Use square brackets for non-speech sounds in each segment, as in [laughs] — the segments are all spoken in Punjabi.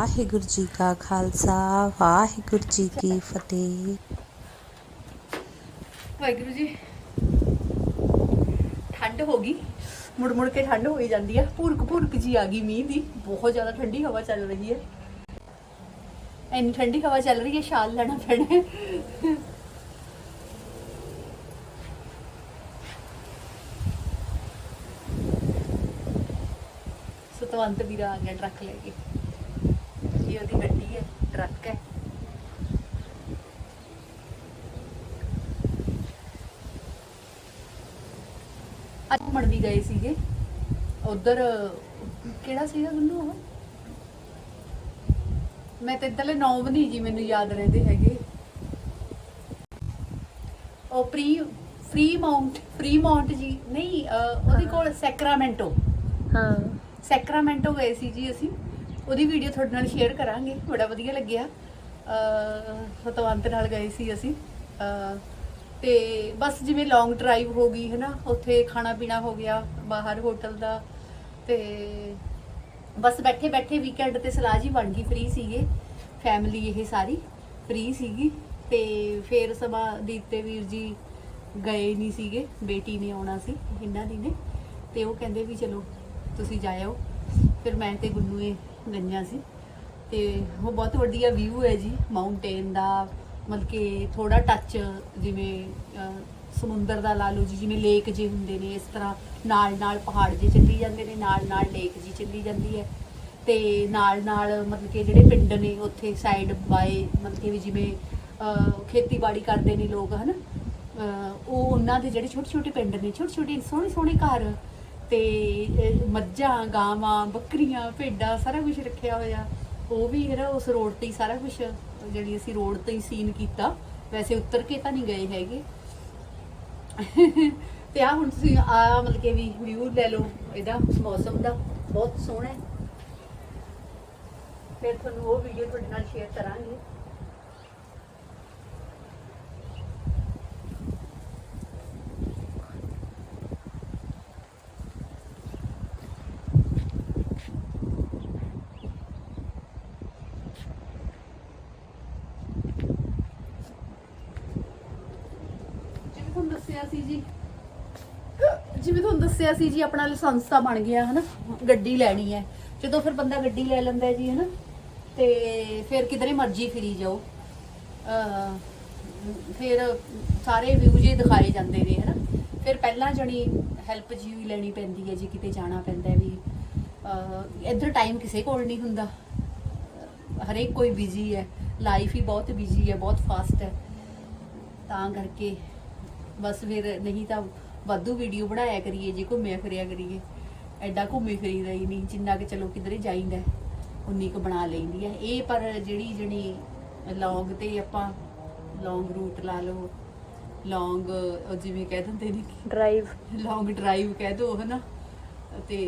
ਵਾਹਿਗੁਰੂ ਜੀ ਕਾ ਖਾਲਸਾ, ਵਾਹਿਗੁਰੂ ਜੀ ਕੀ ਫਤਿਹ। ਵਾਹਿਗੁਰੂ ਜੀ, ਠੰਡ ਹੋ ਗਈ। ਮੁੜ ਮੁੜ ਕੇ ਠੰਡ ਹੋਈ ਜਾਂਦੀ ਆ। ਭੁਰਕ ਭੁਰਕ ਜੀ ਆ ਗਈ ਮੀਂਹ ਦੀ। ਬਹੁਤ ਜ਼ਿਆਦਾ ਠੰਡੀ ਹਵਾ ਚੱਲ ਰਹੀ ਹੈ। ਇੰਨੀ ਠੰਡੀ ਹਵਾ ਚੱਲ ਰਹੀ ਹੈ ਸ਼ਾਲ ਲੈਣਾ ਪੈਣਾ ਸਤਵੰਤ ਵੀਰਾ ਆ ਗਿਆ ਟਰੱਕ ਲੈ ਕੇ। ਇਹ ਉਹਦੀ ਗੱਡੀ ਹੈ ਟਰੱਕ ਹੈ। ਅੱਜ ਘੁੰਮਣ ਵੀ ਗਏ ਸੀਗੇ। ਉਧਰ ਕਿਹੜਾ ਸੀਗਾ ਗੁੰਨੂ ਉਹ? ਮੈਂ ਤੇ ਇੱਧਰਲੇ ਨੌ ਵੀ ਨਹੀਂ ਜੀ ਮੈਨੂੰ ਯਾਦ ਰਹਿੰਦੇ ਹੈਗੇ। ਉਹ ਪ੍ਰੀ ਫ੍ਰੀ ਮਾਉਂਟ ਫ੍ਰੀ ਮਾਉਂਟ ਜੀ ਨਹੀਂ ਉਹਦੇ ਕੋਲ ਸੈਕਰਾਮੈਂਟੋ। ਹਾਂ। ਸੈਕਰਾਮੈਂਟੋ ਗਏ ਸੀ ਜੀ ਅਸੀਂ। ਉਹਦੀ ਵੀਡੀਓ ਤੁਹਾਡੇ ਨਾਲ ਸ਼ੇਅਰ ਕਰਾਂਗੇ, ਬੜਾ ਵਧੀਆ ਲੱਗਿਆ। ਸਤਵੰਤ ਨਾਲ ਗਏ ਸੀ ਅਸੀਂ। ਅਹ, ਤੇ ਬਸ ਜਿਵੇਂ ਲੌਂਗ ਡਰਾਈਵ ਹੋ ਗਈ ਹੈ ਨਾ ਉੱਥੇ ਖਾਣਾ ਪੀਣਾ ਹੋ ਗਿਆ, ਬਾਹਰ ਹੋਟਲ ਦਾ, ਤੇ ਬਸ ਬੈਠੇ ਬੈਠੇ ਵੀਕਐਂਡ ਤੇ ਸਲਾਹ ਜੀ ਬਣ ਗਈ ਫ੍ਰੀ ਸੀਗੇ। ਫੈਮਿਲੀ ਇਹ ਸਾਰੀ ਫ੍ਰੀ ਸੀਗੀ। ਤੇ ਫਿਰ ਸਭਾ ਦੀਪਤੇ ਵੀਰ ਜੀ ਗਏ ਨਹੀਂ ਸੀਗੇ, ਬੇਟੀ ਨੇ ਆਉਣਾ ਸੀ, ਇਹਨਾਂ ਦੀ ਨੇ। ਤੇ ਉਹ ਕਹਿੰਦੇ ਵੀ ਚਲੋ, ਤੁਸੀਂ ਜਾਇਓ। ਫਿਰ ਮੈਂ ਤੇ ਗੁੰਨੂ ਇਹ ਗਈਆਂ ਸੀ। ਤੇ ਉਹ ਬਹੁਤ ਵਧੀਆ ਵਿਊ ਹੈ ਜੀ ਮਾਊਂਟੇਨ ਦਾ, ਮਤਲਬ ਕਿ ਥੋੜਾ ਟੱਚ ਜਿਵੇਂ ਸਮੁੰਦਰ ਦਾ ਲਾ ਲਓ ਜੀ, ਜਿਵੇਂ ਲੇਕ ਜੇ ਹੁੰਦੇ ਨੇ, ਇਸ ਤਰ੍ਹਾਂ ਨਾਲ ਨਾਲ ਪਹਾੜ ਜੇ ਚੱਲੀ ਜਾਂਦੇ ਨੇ ਨਾਲ ਨਾਲ ਲੇਕ ਜੀ ਚੱਲੀ ਜਾਂਦੀ ਹੈ। ਤੇ ਨਾਲ ਨਾਲ ਮਤਲਬ ਕਿ ਜਿਹੜੇ ਪਿੰਡ ਨੇ, ਉੱਥੇ ਸਾਈਡ ਬਾਏ ਮਤਲਬ ਕਿ ਵੀ ਜਿਵੇਂ ਖੇਤੀਬਾੜੀ ਕਰਦੇ ਨੇ ਲੋਕ, ਹਨ? ਉਹ ਉਹਨਾਂ ਦੇ ਜਿਹੜੇ ਛੋਟੇ ਛੋਟੇ ਪਿੰਡ ਨੇ ਛੋਟੇ ਛੋਟੇ ਸੋਹਣੇ ਸੋਹਣੇ ਘਰ ਤੇ ਮੱਝਾਂ, ਗਾਵਾਂ, ਬੱਕਰੀਆਂ, ਭੇਡਾਂ ਸਾਰਾ ਕੁਝ ਰੱਖਿਆ ਹੋਇਆ। ਉਹ ਵੀ ਜਿਹੜਾ ਉਸ ਰੋਡ ਤੇ ਹੀ ਸਾਰਾ ਕੁਝ ਜਿਹੜੀ ਅਸੀਂ ਰੋਡ ਤੇ ਹੀ ਸੀਨ ਕੀਤਾ। ਵੈਸੇ ਉੱਤਰ ਕੇ ਤਾਂ ਨਹੀਂ ਗਏ ਹੈਗੇ। ਤੇ ਆ ਹੁਣ ਤੁਸੀਂ ਆ ਮਤਲਬ ਕਿ ਵੀ ਵਿਊ ਲੈ ਲਓ, ਇਹਦਾ ਮੌਸਮ ਦਾ। ਬਹੁਤ ਸੋਹਣਾ ਹੈ। ਫਿਰ ਤੁਹਾਨੂੰ ਉਹ ਵੀਡੀਓ ਤੁਹਾਡੇ ਨਾਲ ਸ਼ੇਅਰ ਕਰਾਂਗੇ ਜਿਵੇਂ ਤੁਹਾਨੂੰ ਦੱਸਿਆ ਸੀ ਜੀ। ਜਿਵੇਂ ਤੁਹਾਨੂੰ ਦੱਸਿਆ ਸੀ ਜੀ, ਆਪਣਾ ਲਾਇਸੈਂਸ ਤਾਂ ਬਣ ਗਿਆ, ਹਨਾ? ਗੱਡੀ ਲੈਣੀ ਹੈ। ਜਦੋਂ ਫਿਰ ਬੰਦਾ ਗੱਡੀ ਲੈ ਲੈਂਦਾ ਹੈ ਜੀ, ਹਨਾ? ਤੇ ਫਿਰ ਕਿਧਰੇ ਮਰਜ਼ੀ ਫਿਰੀ ਜਾਓ। ਫਿਰ ਸਾਰੇ ਵਿਊ ਜੇ ਦਿਖਾਏ ਜਾਂਦੇ ਨੇ, ਹਨਾ? ਫਿਰ ਪਹਿਲਾਂ ਜਣੀ ਹੈਲਪ ਜੀ ਵੀ ਲੈਣੀ ਪੈਂਦੀ ਹੈ ਜੀ, ਕਿਤੇ ਜਾਣਾ ਪੈਂਦਾ ਵੀ। ਇੱਧਰ ਟਾਈਮ ਕਿਸੇ ਕੋਲ ਨਹੀਂ ਹੁੰਦਾ। ਹਰੇਕ ਕੋਈ ਬਿਜ਼ੀ ਹੈ। ਲਾਈਫ ਹੀ ਬਹੁਤ ਬਿਜ਼ੀ ਹੈ, ਬਹੁਤ ਫਾਸਟ ਹੈ। ਤਾਂ ਕਰਕੇ ਬਸ ਫਿਰ ਨਹੀਂ ਤਾਂ ਵਾਧੂ ਵੀਡੀਓ ਬਣਾਇਆ ਕਰੀਏ ਜੇ ਘੁੰਮਿਆ ਫਿਰਿਆ ਕਰੀਏ। ਐਡਾ ਘੁੰਮੀ ਫਿਰੀਦਾ ਹੀ ਨਹੀਂ ਜਿੰਨਾ ਕਿ ਚਲੋ ਕਿਧਰੇ ਜਾਈਦਾ ਉਨੀ ਕੁ ਬਣਾ ਲੈਂਦੀ ਹੈ। ਇਹ ਪਰ ਜਿਹੜੀ ਜਣੀ ਲੌਂਗ ਤੇ ਆਪਾਂ ਲੌਂਗ ਰੂਟ ਲਾ ਲਓ ਲੌਂਗ ਜਿਵੇਂ ਕਹਿ ਦਿੰਦੇ ਨੇ ਡਰਾਈਵ ਲੌਂਗ ਡਰਾਈਵ ਕਹਿ ਦੋ ਹਨਾ? ਤੇ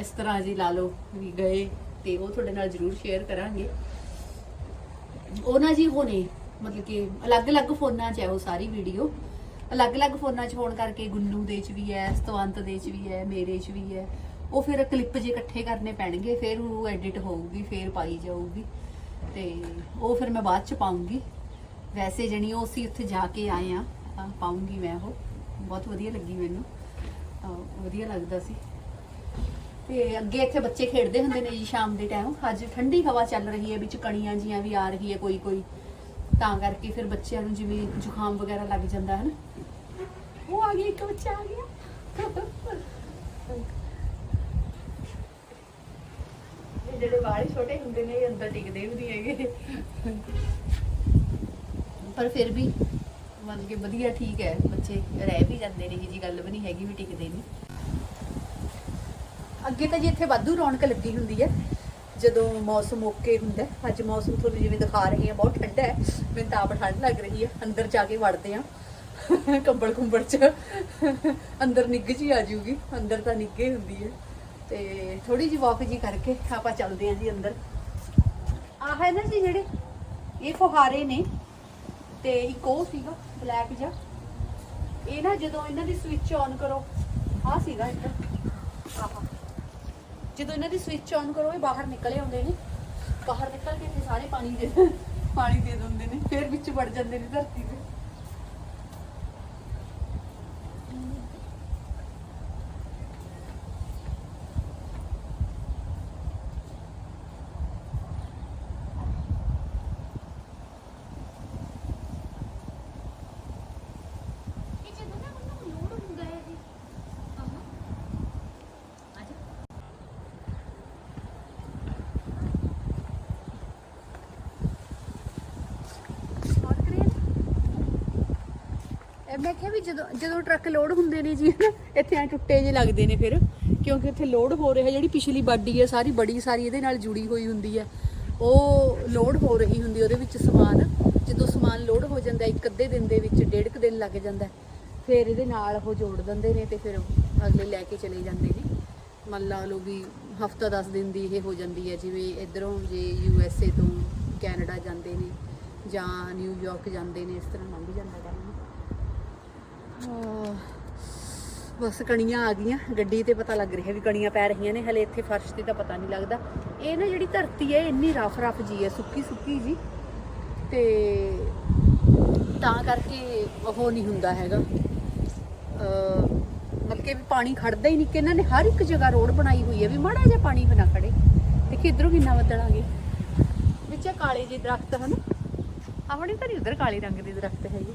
ਇਸ ਤਰ੍ਹਾਂ ਜੀ ਲਾ ਲਓ ਵੀ ਗਏ ਤੇ ਉਹ ਤੁਹਾਡੇ ਨਾਲ ਜ਼ਰੂਰ ਸ਼ੇਅਰ ਕਰਾਂਗੇ। ਉਹ ਨਾ ਜੀ ਹੋਣੇ ਮਤਲਬ ਕਿ ਅਲੱਗ-ਅਲੱਗ ਫੋਨਾਂ 'ਚ ਹੈ ਉਹ ਸਾਰੀ ਵੀਡੀਓ ਅਲੱਗ-ਅਲੱਗ ਫੋਨਾਂ 'ਚ ਹੋਣ ਕਰਕੇ ਗੁੰਨੂ ਦੇ 'ਚ ਵੀ ਹੈ, ਸਤਵੰਤ ਦੇ 'ਚ ਵੀ ਹੈ, ਮੇਰੇ 'ਚ ਵੀ ਹੈ। ਉਹ ਫਿਰ ਕਲਿੱਪ ਜੇ ਇਕੱਠੇ ਕਰਨੇ ਪੈਣਗੇ, ਫਿਰ ਉਹ ਐਡਿਟ ਹੋਊਗੀ, ਫਿਰ ਪਾਈ ਜਾਊਗੀ। ਤੇ ਉਹ ਫਿਰ ਮੈਂ ਬਾਅਦ 'ਚ ਪਾਉਂਗੀ ਵੈਸੇ ਜਣੀ ਉਹ ਅਸੀਂ ਉੱਥੇ ਜਾ ਕੇ ਆਏ ਆ ਪਾਉਂਗੀ ਮੈਂ ਉਹ। ਬਹੁਤ ਵਧੀਆ ਲੱਗੀ ਮੈਨੂੰ। ਵਧੀਆ ਲੱਗਦਾ ਸੀ। ਤੇ ਅੱਗੇ ਇੱਥੇ ਬੱਚੇ ਖੇਡਦੇ ਹੁੰਦੇ ਨੇ ਜੀ ਸ਼ਾਮ ਦੇ ਟਾਈਮ ਅੱਜ ਠੰਡੀ ਹਵਾ ਚੱਲ ਰਹੀ ਹੈ, ਵਿੱਚ ਕਣੀਆਂ ਜੀਆਂ ਵੀ ਆ ਰਹੀ ਹੈ ਕੋਈ ਕੋਈ ਤਾਂ ਕਰਕੇ ਫਿਰ ਬੱਚਿਆਂ ਨੂੰ ਜਿਵੇਂ ਜ਼ੁਕਾਮ ਵਗੈਰਾ ਲੱਗ ਜਾਂਦਾ ਹੈ ਨਾ ਉਹ ਆ ਗਿਆ ਇੱਕ ਬੱਚਾ ਆ ਗਿਆ। ਇਹ ਜਿਹੜੇ ਵਾਲੇ ਛੋਟੇ ਹੁੰਦੇ ਨੇ ਇਹ ਅੰਦਰ ਟਿਕਦੇ ਵੀ ਨਹੀਂ ਹੈਗੇ। ਪਰ ਫਿਰ ਵੀ ਮਤਲਬ ਕਿ ਵਧੀਆ ਠੀਕ ਹੈ ਬੱਚੇ ਰਹਿ ਵੀ ਜਾਂਦੇ ਨੇ ਜੀ ਗੱਲ ਵੀ ਨਹੀਂ ਹੈਗੀ ਵੀ ਟਿਕਦੇ ਨਹੀਂ। ਅੱਗੇ ਤਾਂ ਜੀ ਇੱਥੇ ਵਾਧੂ ਰੌਣਕ ਲੱਗੀ ਹੁੰਦੀ ਹੈ। ਜਦੋਂ ਮੌਸਮ ਓਕੇ ਹੁੰਦਾ ਅੱਜ ਮੌਸਮ ਤੁਹਾਨੂੰ ਜਿਵੇਂ ਦਿਖਾ ਰਹੀ ਹਾਂ, ਬਹੁਤ ਠੰਡਾ ਹੈ, ਮੈਨੂੰ ਤਾਂ ਆਪ ਠੰਡ ਲੱਗ ਰਹੀ ਹੈ, ਅੰਦਰ ਜਾ ਕੇ ਵੜਦੇ ਆ [laughs] ਕੰਬਲ ਕੁੰਬਲ ਚ। ਅੰਦਰ ਨਿੱਘ ਜੀ ਆ ਜੂਗੀ ਅੰਦਰ ਤਾਂ ਨਿੱਘੇ ਹੁੰਦੀ ਹੈ। ਤੇ ਥੋੜੀ ਜਿਹੀ ਵਾਕ ਜੀ ਕਰਕੇ ਆਪਾਂ ਚੱਲਦੇ ਹਾਂ ਜੀ ਅੰਦਰ। ਆਹ ਹੈ ਨਾ ਜੀ ਜਿਹੜੇ, ਇਹ ਫੁਹਾਰੇ ਨੇ, ਤੇ ਇੱਕ ਉਹ ਸੀਗਾ ਬਲੈਕ ਜਿਹਾ। ਇਹ ਨਾ ਜਦੋਂ ਇਹਨਾਂ ਦੀ ਸਵਿਚ ਔਨ ਕਰੋ, ਆਹ ਸੀਗਾ ਇੱਧਰ। ਆਹ। ਜਦੋਂ ਇਹਨਾਂ ਦੀ ਸਵਿਚ ਔਨ ਕਰੋ, ਇਹ ਬਾਹਰ ਨਿਕਲੇ ਆਉਂਦੇ ਨੇ। ਬਾਹਰ ਨਿਕਲ ਕੇ ਇੱਥੇ ਸਾਰੇ ਪਾਣੀ ਦੇ ਪਾਣੀ ਦੇ ਦਿੰਦੇ ਨੇ, ਫਿਰ ਵਿੱਚ ਵੜ ਜਾਂਦੇ ਨੇ ਧਰਤੀ ਤੇ ਇਹ ਜਦੋਂ ਨਾ ਮੈਨੂੰ ਲੋਡ ਹੁੰਦਾ ਹੈ ਜੀ ਆਹਾਂ ਅੱਛਾ ਔਰ ਕ੍ਰੇਨ ਇਹ ਮੈਂ ਕਿਹਾ ਵੀ ਜਦੋਂ ਜਦੋਂ ਟਰੱਕ ਲੋਡ ਹੁੰਦੇ ਨੇ ਜੀ ਇੱਥੇ ਐ ਟੁੱਟੇ ਜੇ ਲੱਗਦੇ ਨੇ ਫਿਰ, ਕਿਉਂਕਿ ਇੱਥੇ ਲੋਡ ਹੋ ਰਿਹਾ, ਜਿਹੜੀ ਪਿਛਲੀ ਬਾਡੀ ਹੈ ਸਾਰੀ ਬੜੀ ਸਾਰੀ ਇਹਦੇ ਨਾਲ ਜੁੜੀ ਹੋਈ ਹੁੰਦੀ ਹੈ ਉਹ ਲੋਡ ਹੋ ਰਹੀ ਹੁੰਦੀ ਉਹਦੇ ਵਿੱਚ ਸਮਾਨ, ਜਦੋਂ ਸਮਾਨ ਲੋਡ ਹੋ ਜਾਂਦਾ, ਇੱਕ ਅੱਧੇ ਦਿਨ ਦੇ ਵਿੱਚ ਡੇਢ ਕੁ ਦਿਨ ਲੱਗ ਜਾਂਦਾ। ਫਿਰ ਇਹਦੇ ਨਾਲ ਉਹ ਜੋੜ ਦਿੰਦੇ ਨੇ ਤੇ ਫਿਰ ਅਗਲੇ ਲੈ ਕੇ ਚਲੇ ਜਾਂਦੇ ਨੇ। ਮੰਨ ਲਾ ਲਓ ਵੀ ਹਫਤਾ 10 ਦਿਨ ਦੀ ਇਹ ਹੋ ਜਾਂਦੀ ਹੈ ਜਿਵੇਂ ਇਧਰੋਂ ਜੇ ਯੂ ਐਸ ਏ ਤੋਂ ਕੈਨੇਡਾ ਜਾਂਦੇ ਨੇ ਜਾਂ ਨਿਊਯਾਰਕ ਜਾਂਦੇ ਨੇ, ਇਸ ਤਰ੍ਹਾਂ ਲੰਘ ਜਾਂਦਾ ਟਾਈਮ ਬਸ ਕਣੀਆਂ ਆ ਗਈਆਂ, ਗੱਡੀ ਤੇ ਪਤਾ ਲੱਗ ਰਿਹਾ ਵੀ ਕਣੀਆਂ ਪੈ ਰਹੀਆਂ ਨੇ, ਹਲੇ ਇੱਥੇ ਫਰਸ਼ ਤੇ ਤਾਂ ਪਤਾ ਨਹੀਂ ਲੱਗਦਾ। ਇਹ ਨਾ ਜਿਹੜੀ ਧਰਤੀ ਹੈ, ਇੰਨੀ ਰਫ ਰਫ ਜੀ ਹੈ, ਸੁੱਕੀ ਸੁੱਕੀ ਜੀ। ਤੇ ਤਾਂ ਕਰਕੇ ਉਹ ਨਹੀਂ ਹੁੰਦਾ ਹੈਗਾ। ਮਤਲਬ ਕਿ ਵੀ ਪਾਣੀ ਖੜਦਾ ਹੀ ਨਹੀਂ ਕਿ ਇਹਨਾਂ ਨੇ ਹਰ ਇੱਕ ਜਗ੍ਹਾ ਰੋਡ ਬਣਾਈ ਹੋਈ ਹੈ ਵੀ ਮਾੜਾ ਜਿਹਾ ਪਾਣੀ ਵੀ ਨਾ ਖੜੇ। ਦੇਖੀ ਇਧਰੋਂ ਕਿੰਨਾ ਬੱਦਲਾਂਗੇ ਵਿੱਚ ਕਾਲੇ ਜਿਹੇ ਦਰਖਤ ਹਨ। ਆਪਣੇ ਤਾਂ ਨਹੀਂ ਉਧਰ ਕਾਲੇ ਰੰਗ ਦੇ ਦਰਖਤ ਹੈਗੇ।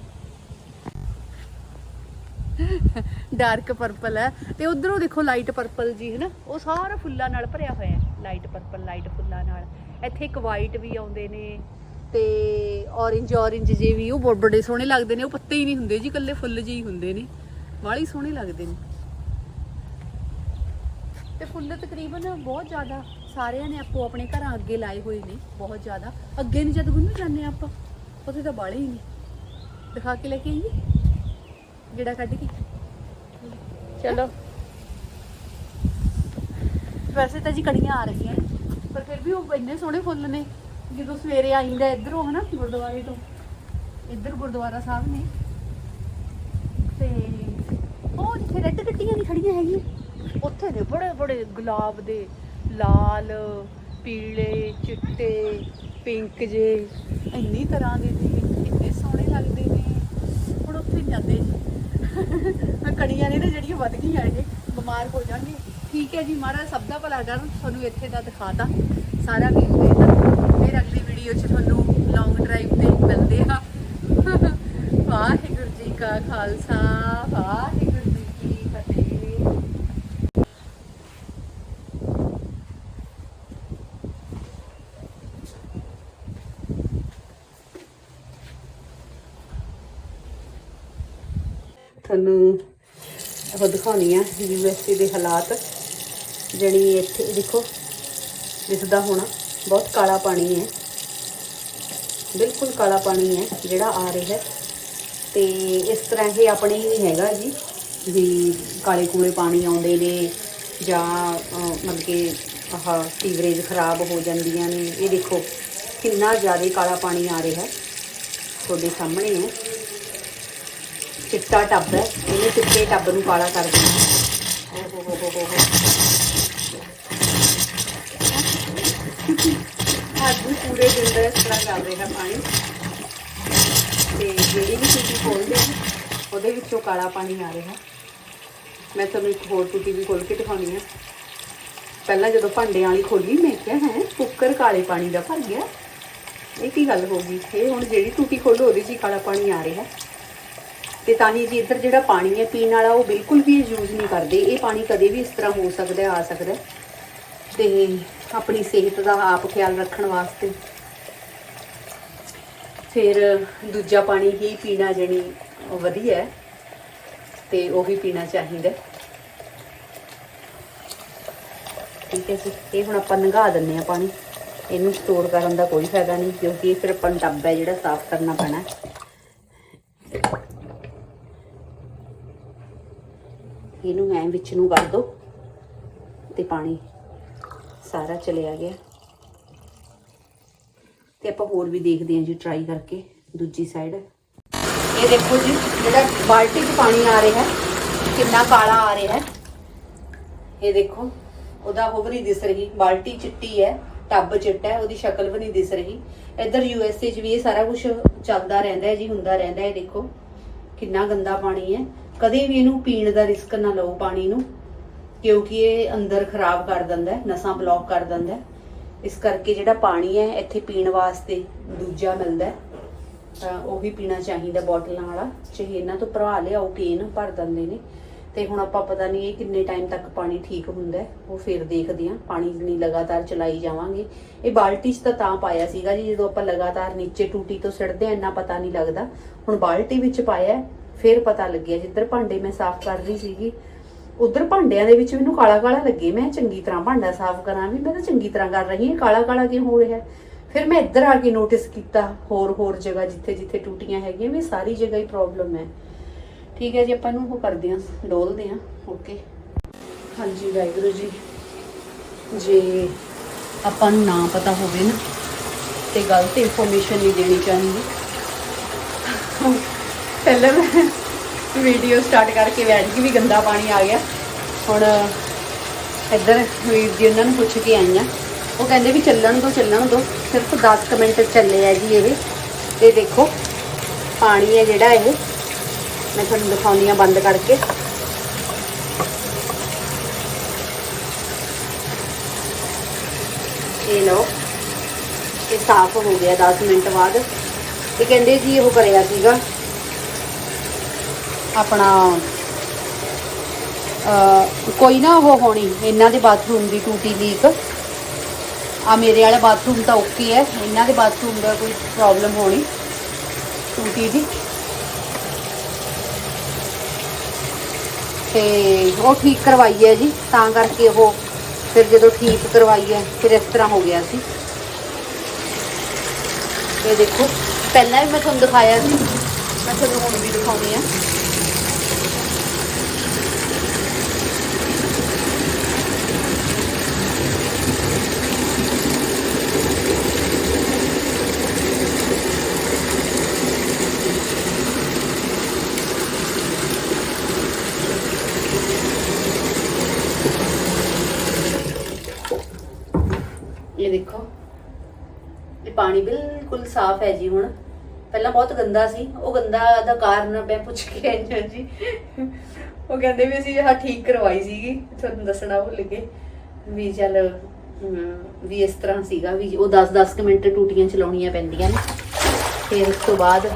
ਡਾਰਕ ਪਰਪਲ ਹੈ। ਤੇ ਉਧਰੋਂ ਦੇਖੋ ਲਾਈਟ ਪਰਪਲ ਜੀ ਹੈ ਨਾ ਉਹ ਸਾਰਾ ਫੁੱਲਾਂ ਨਾਲ ਭਰਿਆ ਹੋਇਆ ਹੈ ਲਾਈਟ ਪਰਪਲ ਲਾਈਟ ਫੁੱਲਾਂ ਨਾਲ। ਇੱਥੇ ਇੱਕ ਵਾਈਟ ਵੀ ਆਉਂਦੇ ਨੇ ਤੇ orange orange ਜੇ ਵੀ, ਉਹ ਬੜੇ ਸੋਹਣੇ ਲੱਗਦੇ ਨੇ। ਉਹ ਪੱਤੇ ਹੀ ਨਹੀਂ ਹੁੰਦੇ ਜੀ, ਇਕੱਲੇ ਫੁੱਲ ਜਿਹੇ ਹੁੰਦੇ ਨੇ। ਵਾਲੀ ਸੋਹਣੇ ਲੱਗਦੇ ਨੇ। ਤੇ ਫੁੱਲ ਤਕਰੀਬਨ ਬਹੁਤ ਜ਼ਿਆਦਾ, ਸਾਰਿਆਂ ਨੇ ਆਪੋ ਆਪਣੇ ਘਰਾਂ ਅੱਗੇ ਲਾਏ ਹੋਏ ਨੇ, ਬਹੁਤ ਜ਼ਿਆਦਾ। ਅੱਗੇ ਨਹੀਂ ਜਦ ਗੁੰਨ ਜਾਂਦੇ ਆਪਾਂ, ਉੱਥੇ ਤਾਂ ਬਾਲੇ ਹੀ ਨਹੀਂ ਦਿਖਾ ਕੇ ਲੈ ਕੇ ਆਈਏ। ਜਿਹੜਾ ਕੱਢ ਕੇ। ਚਲੋ। ਵੈਸੇ ਤਾਂ ਜੀ ਕੜੀਆਂ ਆ ਰਹੀਆਂ ਨੇ, ਪਰ ਫਿਰ ਵੀ ਉਹ ਇੰਨੇ ਸੋਹਣੇ ਫੁੱਲ ਨੇ ਜਦੋਂ ਸਵੇਰੇ ਆਈਂਦਾ ਇਧਰੋਂ ਹਨਾ ਗੁਰਦੁਆਰੇ ਤੋਂ। ਇੱਧਰ ਗੁਰਦੁਆਰਾ ਸਾਹਿਬ ਨੇ। ਤੇ ਉਹ ਜਿੱਥੇ ਰੈੱਡ ਗੱਡੀਆਂ ਨਹੀਂ ਖੜੀਆਂ ਹੈਗੀਆਂ ਉੱਥੇ ਨੇ ਬੜੇ ਬੜੇ ਗੁਲਾਬ ਦੇ ਲਾਲ ਪੀਲੇ ਚਿੱਟੇ ਪਿੰਕ ਜੇ ਇੰਨੀ ਤਰ੍ਹਾਂ ਦੇ ਨੇ ਇੰਨੇ ਸੋਹਣੇ ਲੱਗਦੇ ਨੇ ਹੁਣ ਉੱਥੇ ਨੀ ਜਾਂਦੇ ਮੈਂ ਕਣੀਆਂ ਨੇ ਨਾ ਜਿਹੜੀਆਂ ਵੱਧ ਗਈਆਂ ਇਹ ਬਿਮਾਰ ਹੋ ਜਾਣਗੇ। ਠੀਕ ਹੈ ਜੀ, ਮਹਾਰਾਜ, ਸਭ ਦਾ ਭਲਾ ਕਰਨ। ਤੁਹਾਨੂੰ ਇੱਥੇ ਦਾ ਦਿਖਾਤਾ। ਸਾਰਾ ਵੀਊ ਦੇਤਾ ਫਿਰ ਅਗਲੀ ਵੀਡੀਓ 'ਚ ਤੁਹਾਨੂੰ ਲੌਂਗ ਡਰਾਈਵ ਤੇ ਮਿਲਦੇ ਆ [laughs] ਵਾਹਿਗੁਰੂ ਜੀ ਕਾ ਖਾਲਸਾ ਵਾਹਿਗੁਰੂ ਜੀ ਕੀ ਫਤਿਹ ਤੁਹਾਨੂੰ ਉਹ ਦਿਖਾਉਣੀ ਆ ਏ ਦੇ ਹਾਲਾਤ। ਜਣੀ ਇੱਥੇ, ਦੇਖੋ ਦਿਸਦਾ ਹੋਣਾ ਬਹੁਤ ਕਾਲਾ ਪਾਣੀ ਹੈ। ਬਿਲਕੁਲ ਕਾਲਾ ਪਾਣੀ ਹੈ, ਜਿਹੜਾ ਆ ਰਿਹਾ ਹੈ। ਤੇ ਇਸ ਤਰ੍ਹਾਂ ਇਹ ਆਪਣੇ ਹੀ ਨਹੀਂ ਹੈਗਾ ਜੀ, ਵੀ ਕਾਲੇ ਕੂਲੇ ਪਾਣੀ ਆਉਂਦੇ ਨੇ ਜਾਂ ਮਤਲਬ ਕਿ ਆਹ ਸੀਵਰੇਜ ਖਰਾਬ ਹੋ ਜਾਂਦੀਆਂ ਨੇ। ਇਹ ਦੇਖੋ, ਕਿੰਨਾ ਜ਼ਿਆਦਾ ਕਾਲਾ ਪਾਣੀ ਆ ਰਿਹਾ ਤੁਹਾਡੇ ਸਾਹਮਣੇ। ਹੈ ਚਿੱਟਾ ਟੱਬ ਹੈ, ਇਹਨੇ ਚਿੱਟੇ ਟੱਬ ਨੂੰ ਕਾਲਾ ਕਰ ਦਿੱਤਾ। ਓ ਹੋ ਹੋ ਹੋ ਹੋ ਅੱਜ ਪੂਰੇ ਦਿਨ ਦਾ ਇਸ ਤਰ੍ਹਾਂ ਚੱਲ ਰਿਹਾ ਪਾਣੀ। ਤੇ ਜਿਹੜੀ ਵੀ ਟੂਟੀ ਖੋਲਦੇ ਹਾਂ ਉਹਦੇ ਵਿੱਚੋਂ ਕਾਲਾ ਪਾਣੀ ਆ ਰਿਹਾ। ਮੈਂ ਤੁਹਾਨੂੰ ਇੱਕ ਹੋਰ ਟੂਟੀ ਵੀ ਖੋਲ ਕੇ ਦਿਖਾਉਣੀ ਆ। ਪਹਿਲਾਂ ਜਦੋਂ ਭਾਂਡਿਆਂ ਵਾਲੀ ਖੋਲੀ ਮੈਂ ਕਿਹਾ, ਹੈ, ਕੁੱਕਰ ਕਾਲੇ ਪਾਣੀ ਦਾ ਭਰ ਗਿਆ। ਇਹ ਕੀ ਗੱਲ ਹੋ ਗਈ? ਇਹ ਹੁਣ ਜਿਹੜੀ ਟੂਟੀ ਖੋਲੋ ਉਹਦੇ 'ਚ ਹੀ ਕਾਲਾ ਪਾਣੀ ਆ ਰਿਹਾ। ਤੇ ਹੀ ਜੀ ਇੱਧਰ ਜਿਹੜਾ ਪਾਣੀ ਹੈ ਪੀਣ ਵਾਲਾ, ਉਹ ਬਿਲਕੁਲ ਵੀ ਯੂਜ਼ ਨਹੀਂ ਕਰਦੇ ਇਹ ਪਾਣੀ ਕਦੇ ਵੀ ਇਸ ਤਰ੍ਹਾਂ ਹੋ ਸਕਦਾ ਆ ਸਕਦਾ ਹੈ। ਤੇ ਆਪਣੀ ਸਿਹਤ ਦਾ ਆਪ ਖਿਆਲ ਰੱਖਣ ਵਾਸਤੇ ਫਿਰ ਦੂਜਾ ਪਾਣੀ ਹੀ ਪੀਣਾ ਜਣੀ ਵਧੀਆ ਹੈ, ਤੇ ਉਹ ਵੀ ਪੀਣਾ ਚਾਹੀਦਾ ਠੀਕ ਹੈ ਜੀ, ਇਹ ਹੁਣ ਆਪਾਂ ਨੰਗਾ ਦਿੰਨੇ ਆ ਪਾਣੀ ਇਹਨੂੰ ਸਟੋਰ ਕਰਨ ਦਾ ਕੋਈ ਫਾਇਦਾ ਨਹੀਂ, ਕਿਉਂਕਿ ਇਹ ਫਿਰ ਆਪਾਂ ਟੱਬ ਹੈ ਜਿਹੜਾ ਸਾਫ਼ ਕਰਨਾ ਪੈਣਾ ਹੈ। ਇਹਨੂੰ ਐਂ ਵਿੱਚ ਨੂੰ ਕਰ ਦੋ ਤੇ ਪਾਣੀ ਸਾਰਾ ਚਲਿਆ ਗਿਆ। ਤੇ ਆਪਾਂ ਹੋਰ ਵੀ ਦੇਖਦੇ ਹਾਂ ਜੀ ਟਰਾਈ ਕਰਕੇ ਦੂਜੀ ਸਾਈਡ ਇਹ ਦੇਖੋ ਜੀ, ਜਿਹੜਾ ਬਾਲਟੀ 'ਚ ਪਾਣੀ ਆ ਰਿਹਾ ਕਿੰਨਾ ਕਾਲਾ ਆ ਰਿਹਾ ਇਹ ਦੇਖੋ, ਉਹਦਾ ਹੋਵਰੀ ਦਿਸ ਰਹੀ, ਬਾਲਟੀ ਚਿੱਟੀ ਹੈ, ਟੱਬ ਚਿੱਟਾ ਹੈ, ਉਹਦੀ ਸ਼ਕਲ ਵੀ ਨਹੀਂ ਦਿਸ ਰਹੀ। ਇੱਧਰ ਯੂ ਐਸ ਏ 'ਚ ਵੀ ਇਹ ਸਾਰਾ ਕੁਝ ਚੱਲਦਾ ਰਹਿੰਦਾ ਹੈ ਜੀ, ਹੁੰਦਾ ਰਹਿੰਦਾ ਹੈ, ਦੇਖੋ। ਕਿੰਨਾ ਗੰਦਾ ਪਾਣੀ ਹੈ। ਕਦੇ ਵੀ ਇਹਨੂੰ ਪੀਣ ਦਾ ਰਿਸਕ ਨਾ ਲਓ ਪਾਣੀ ਨੂੰ, ਕਿਉਂਕਿ ਇਹ ਅੰਦਰ ਖਰਾਬ ਕਰ ਦਿੰਦਾ ਨਸਾਂ ਬਲੌਕ ਕਰ ਦਿੰਦਾ ਇਸ ਕਰਕੇ ਜਿਹੜਾ ਪਾਣੀ ਹੈ ਇੱਥੇ ਪੀਣ ਵਾਸਤੇ ਦੂਜਾ ਮਿਲਦਾ ਹੈ। ਤਾਂ ਉਹੀ ਪੀਣਾ ਚਾਹੀਦਾ ਬੋਟਲਾਂ ਵਾਲਾ, ਚਾਹੇ ਇਹਨਾਂ ਤੋਂ ਭਰਾ ਲਿਆਓ ਕੇਨ ਭਰ ਦਿੰਦੇ ਨੇ। ਤੇ ਹੁਣ ਆਪਾਂ ਪਤਾ ਨਹੀਂ ਇਹ ਕਿੰਨੇ ਟਾਈਮ ਤੱਕ ਪਾਣੀ ਠੀਕ ਹੁੰਦਾ ਉਹ ਫਿਰ ਦੇਖਦੇ ਆਂ ਪਾਣੀ ਨਹੀਂ ਲਗਾਤਾਰ ਚਲਾਈ ਜਾਵਾਂਗੇ। ਇਹ ਬਾਲਟੀ 'ਚ ਤਾਂ ਤਾਂ ਪਾਇਆ ਸੀਗਾ ਜੀ, ਜਦੋਂ ਆਪਾਂ ਲਗਾਤਾਰ ਨੀਚੇ ਟੂਟੀ ਤੋਂ ਸਿੱਟਦੇ ਆ ਇੰਨਾ ਪਤਾ ਨਹੀਂ ਲੱਗਦਾ। ਹੁਣ ਬਾਲਟੀ ਵਿੱਚ ਪਾਇਆ ਫਿਰ ਪਤਾ ਲੱਗਿਆ ਜਿੱਧਰ ਭਾਂਡੇ ਮੈਂ ਸਾਫ਼ ਕਰ ਰਹੀ ਸੀਗੀ, ਉਧਰ ਭਾਂਡਿਆਂ ਦੇ ਵਿੱਚ ਮੈਨੂੰ ਕਾਲਾ ਕਾਲਾ ਲੱਗੇ, ਮੈਂ ਚੰਗੀ ਤਰ੍ਹਾਂ ਭਾਂਡਾ ਸਾਫ਼ ਕਰਾਂ ਵੀ, ਮੈਂ ਤਾਂ ਚੰਗੀ ਤਰ੍ਹਾਂ ਕਰ ਰਹੀ ਹਾਂ, ਕਾਲਾ ਕਾਲਾ ਕਿਉਂ ਹੋ ਰਿਹਾ? ਫਿਰ ਮੈਂ ਇੱਧਰ ਆ ਕੇ ਨੋਟਿਸ ਕੀਤਾ, ਹੋਰ ਹੋਰ ਜਗ੍ਹਾ ਜਿੱਥੇ ਜਿੱਥੇ ਟੂਟੀਆਂ ਹੈਗੀਆਂ, ਵੀ ਸਾਰੀ ਜਗ੍ਹਾ ਹੀ ਪ੍ਰੋਬਲਮ ਹੈ। ਠੀਕ ਹੈ ਜੀ, ਆਪਾਂ ਨੂੰ ਉਹ ਕਰਦੇ ਹਾਂ, ਡੋਲਦੇ ਹਾਂ ਓਕੇ ਹਾਂਜੀ, ਵਾਹਿਗੁਰੂ ਜੀ। ਜੇ ਆਪਾਂ ਨੂੰ ਨਾ ਪਤਾ ਹੋਵੇ ਨਾ, ਤੇ ਗਲਤ ਇਨਫੋਰਮੇਸ਼ਨ ਨਹੀਂ ਦੇਣੀ ਚਾਹੀਦੀ। ਪਹਿਲਾਂ ਮੈਂ ਵੀਡੀਓ ਸਟਾਰਟ ਕਰਕੇ ਬੈਠ ਗਈ ਵੀ ਗੰਦਾ ਪਾਣੀ ਆ ਗਿਆ। ਹੁਣ ਇੱਧਰ ਵੀਰ ਜੀ ਉਹਨਾਂ ਨੂੰ ਪੁੱਛ ਕੇ ਆਈ ਆ ਉਹ ਕਹਿੰਦੇ ਵੀ ਚੱਲਣ ਦੋ ਚੱਲਣ ਦੋ। ਸਿਰਫ 10 ਕੁ ਮਿੰਟ ਚੱਲੇ ਆ ਜੀ ਇਹ। ਤੇ ਦੇਖੋ, ਪਾਣੀ ਹੈ ਜਿਹੜਾ ਇਹ। ਮੈਂ ਤੁਹਾਨੂੰ ਦਿਖਾਉਂਦੀ ਆ ਬੰਦ ਕਰਕੇ। ਇਹ ਲਓ, ਇਹ ਸਾਫ਼ ਹੋ ਗਿਆ 10 ਮਿੰਟ ਬਾਅਦ। ਇਹ ਕਹਿੰਦੇ ਜੀ ਉਹ ਕਰਿਆ ਸੀਗਾ। ਆਪਣਾ ਕੋਈ ਨਾ ਉਹ ਹੋਣੀ, ਇਹਨਾਂ ਦੇ ਬਾਥਰੂਮ ਦੀ ਟੂਟੀ ਲੀਕ। ਆ ਮੇਰੇ ਵਾਲੇ ਬਾਥਰੂਮ ਤਾਂ ਓਕੇ ਹੈ, ਇਹਨਾਂ ਦੇ ਬਾਥਰੂਮ ਦਾ ਕੋਈ ਪ੍ਰੋਬਲਮ ਹੋਣੀ, ਟੂਟੀ ਦੀ। ਤੇ ਉਹ ਠੀਕ ਕਰਵਾਈ ਹੈ ਜੀ, ਤਾਂ ਕਰਕੇ ਉਹ ਫਿਰ ਜਦੋਂ ਠੀਕ ਕਰਵਾਈ ਹੈ, ਫਿਰ ਇਸ ਤਰ੍ਹਾਂ ਹੋ ਗਿਆ ਸੀ। ਇਹ ਦੇਖੋ, ਪਹਿਲਾਂ ਵੀ ਮੈਂ ਤੁਹਾਨੂੰ ਦਿਖਾਇਆ ਸੀ, ਮੈਂ ਤੁਹਾਨੂੰ ਹੁਣ ਵੀ ਦਿਖਾਉਣੀ ਆ। ਬਿਲਕੁਲ ਸਾਫ਼ ਹੈ ਜੀ ਹੁਣ। ਪਹਿਲਾਂ ਬਹੁਤ ਗੰਦਾ ਸੀ। ਉਹ ਗੰਦਾ ਦਾ ਕਾਰਨ ਮੈਂ ਪੁੱਛ ਕੇ ਆਈ ਹਾਂ ਜੀ। ਉਹ ਕਹਿੰਦੇ ਵੀ ਅਸੀਂ ਆਹ ਠੀਕ ਕਰਵਾਈ ਸੀਗੀ। ਤੁਹਾਨੂੰ ਦੱਸਣਾ ਭੁੱਲ ਗਏ। ਵੀ ਚੱਲ ਵੀ ਇਸ ਤਰ੍ਹਾਂ ਸੀਗਾ ਵੀ ਉਹ 10-10 ਮਿੰਟ ਟੂਟੀਆਂ ਚਲਾਉਣੀਆਂ ਪੈਂਦੀਆਂ ਨੇ। ਫਿਰ ਉਸ ਤੋਂ ਬਾਅਦ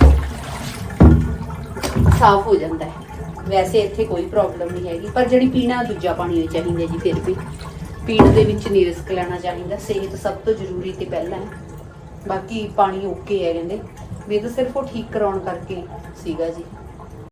ਸਾਫ਼ ਹੋ ਜਾਂਦਾ ਹੈ। ਵੈਸੇ ਇੱਥੇ ਕੋਈ ਪ੍ਰੋਬਲਮ ਨਹੀਂ ਹੈਗੀ। ਪਰ ਜਿਹੜੀ ਪੀਣਾ ਦੂਜਾ ਪਾਣੀ ਹੋਈ ਚਾਹੀਦਾ ਜੀ, ਫਿਰ ਵੀ। ਪੀਣ ਦੇ ਵਿੱਚ ਨਹੀਂ ਰਿਸਕ ਲੈਣਾ ਚਾਹੀਦਾ। ਸਿਹਤ ਸਭ ਤੋਂ ਜ਼ਰੂਰੀ ਤੇ ਪਹਿਲਾਂ ਹੈ। ਬਾਕੀ ਪਾਣੀ ਓਕੇ ਹੈ ਕਹਿੰਦੇ। ਵੀ ਇਹ ਤਾਂ ਸਿਰਫ ਉਹ ਠੀਕ ਕਰਾਉਣ ਕਰਕੇ ਸੀਗਾ ਜੀ।